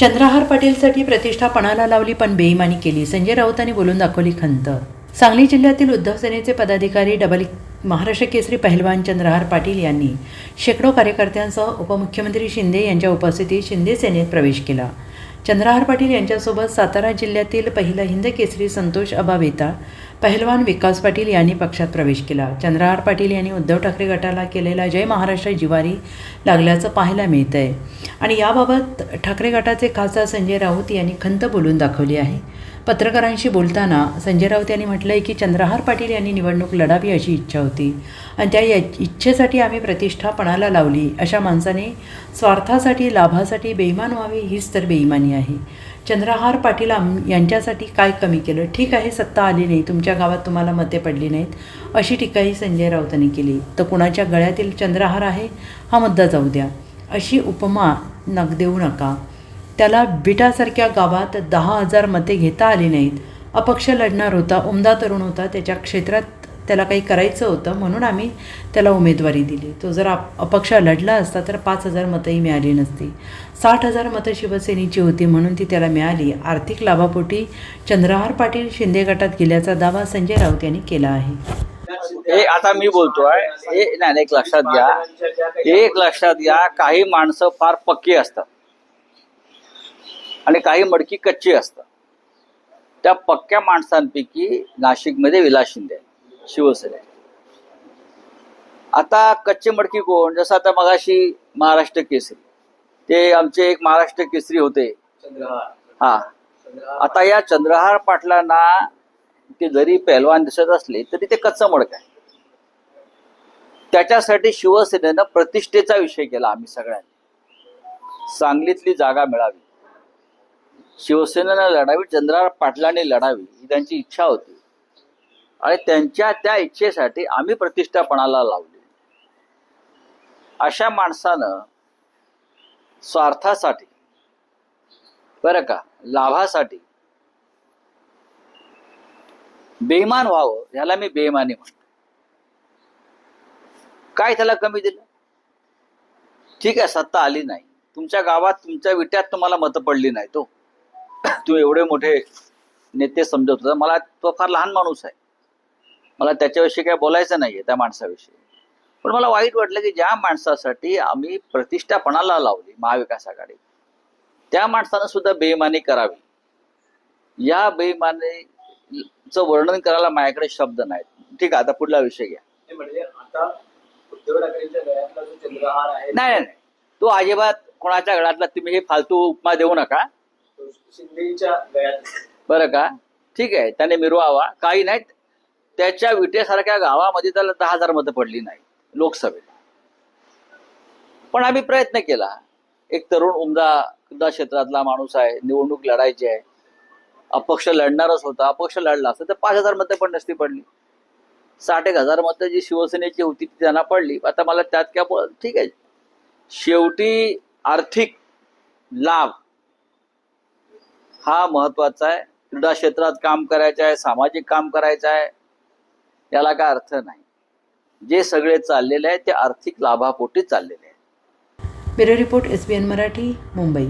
चंद्रहार पाटीलसाठी प्रतिष्ठा पणाला लावली पण बेईमानी केली. संजय राऊतांनी बोलून दाखवली खंत. सांगली जिल्ह्यातील उद्धव सेनेचे पदाधिकारी डबल महाराष्ट्र केसरी पहिलवान चंद्रहार पाटील यांनी शेकडो कार्यकर्त्यांसह उपमुख्यमंत्री शिंदे यांच्या उपस्थितीत शिंदे सेनेत प्रवेश केला. चंद्रहार पाटील यांच्यासोबत सातारा जिल्ह्यातील पहिलं हिंद केसरी संतोष अबावेता पहिलवान विकास पाटील यांनी पक्षात प्रवेश केला. चंद्रहार पाटील यांनी उद्धव ठाकरे गटाला केलेला जय महाराष्ट्र जिवारी लागल्याचं पाहायला मिळतं आहे आणि याबाबत ठाकरे गटाचे खासदार संजय राऊत यांनी खंत बोलून दाखवली आहे. पत्रकारांशी बोलताना संजय राऊत यांनी म्हटलं आहे की चंद्रहार पाटील यांनी निवडणूक लढावी अशी इच्छा होती. आणि त्या या- इच्छेसाठी आम्ही प्रतिष्ठापणाला लावली. अशा माणसाने स्वार्थासाठी लाभासाठी बेईमान व्हावे हीच तर बेईमानी आहे. चंद्रहार पाटील आम यांच्यासाठी काय कमी केलं? ठीक आहे सत्ता आली नाही तुमच्या गावात तुम्हाला मते पडली नाहीत. अशी टीकाही संजय राऊतांनी केली. तर कुणाच्या गळ्यातील चंद्रहार आहे? हा मुद्दा जाऊ द्या. अशी उपमा नग देऊ नका. त्याला बिटासारख्या गावात दहा हजार मते घेता आली नाहीत. अपक्ष लढणार होता उमदा तरुण होता त्याच्या क्षेत्रात त्याला काही करायचं होतं म्हणून आम्ही त्याला उमेदवारी दिली. तो जर अप अपक्ष लढला असता तर पाच हजार मतंही मिळाली नसती. साठ हजार मतं शिवसेनेची होती म्हणून ती त्याला मिळाली. आर्थिक लाभापोटी चंद्रहार पाटील शिंदे गटात गेल्याचा दावा संजय राऊत यांनी केला आहे. हे आता मी बोलतोय हे नाही नाही, एक लक्षात घ्या. एक लक्षात घ्या काही माणसं फार पक्की असतात. आणि काही मडकी कच्ची असतात. त्या पक्क्या माणसांपैकी नाशिकमध्ये विलास शिंदे आहे, शिवसेना. आता कच्चे मडकी कोण? जसं आता मगाशी महाराष्ट्र केसरी. ते आमचे एक महाराष्ट्र केसरी होते. हा. आता या चंद्रहार पाटलांना ते जरी पहलवान दिसत असले तरी ते कच्चं मडक आहे. त्याच्यासाठी शिवसेनेनं प्रतिष्ठेचा विषय केला आम्ही सगळ्यांनी. सांगलीतली जागा मिळावी. शिवसेनेनं लढावी चंद्रहार पाटलांनी लढावी ही त्यांची इच्छा होती. आणि त्यांच्या त्या इच्छेसाठी आम्ही प्रतिष्ठापणाला लावली. अशा माणसानं स्वार्थासाठी बरं का लाभासाठी बेईमान व्हावं ह्याला मी बेईमानी म्हणतो. काय त्याला कमी दिलं? ठीक आहे सत्ता आली नाही. तुमच्या गावात तुमच्या विट्यात तुम्हाला मतं पडली नाही तो हो. तू एवढे मोठे नेते समजत होता. मला तो फार लहान माणूस आहे. मला त्याच्याविषयी काय बोलायचं नाहीये त्या माणसाविषयी. पण मला वाईट वाटलं की ज्या माणसासाठी आम्ही प्रतिष्ठापणाला लावली महाविकास आघाडी त्या माणसानं सुद्धा बेईमानी करावी. या बेईमानीचं वर्णन करायला माझ्याकडे शब्द नाहीत. ठीक आहे आता पुढला विषय घ्या. हे म्हणजे आता उद्धव ठाकरेंच्या गळ्यातला जो चंद्रहार आहे नाही नाही नाही. तो अजिबात कोणाच्या गळ्यातला तुम्ही हे फालतू उपमा देऊ नका. बरं का? ठीक आहे त्याने मिरवावा. काही नाही त्याच्या विटेसारख्या गावामध्ये त्याला दहा हजार मतं पडली नाही लोकसभेत पण आम्ही प्रयत्न केला. एक तरुण उमदा उमदा क्षेत्रातला माणूस आहे निवडणूक लढायची आहे. अपक्ष लढणारच होता अपक्ष लढला असता तर पाच हजार मतं पण नसती पडली. साठ एक हजार मतं जी शिवसेनेची होती ती त्यांना पडली. आता मला त्यात काय ठीक आहे. शेवटी आर्थिक लाभ हा महत्त्वाचा आहे. क्रीडा क्षेत्रात काम करायचं आहे सामाजिक काम करायचं आहे. याला काय अर्थ नाही. जे सगळे चाललेले आहे ते आर्थिक लाभापोटी चाललेले आहे bureau report S B N Marathi Mumbai.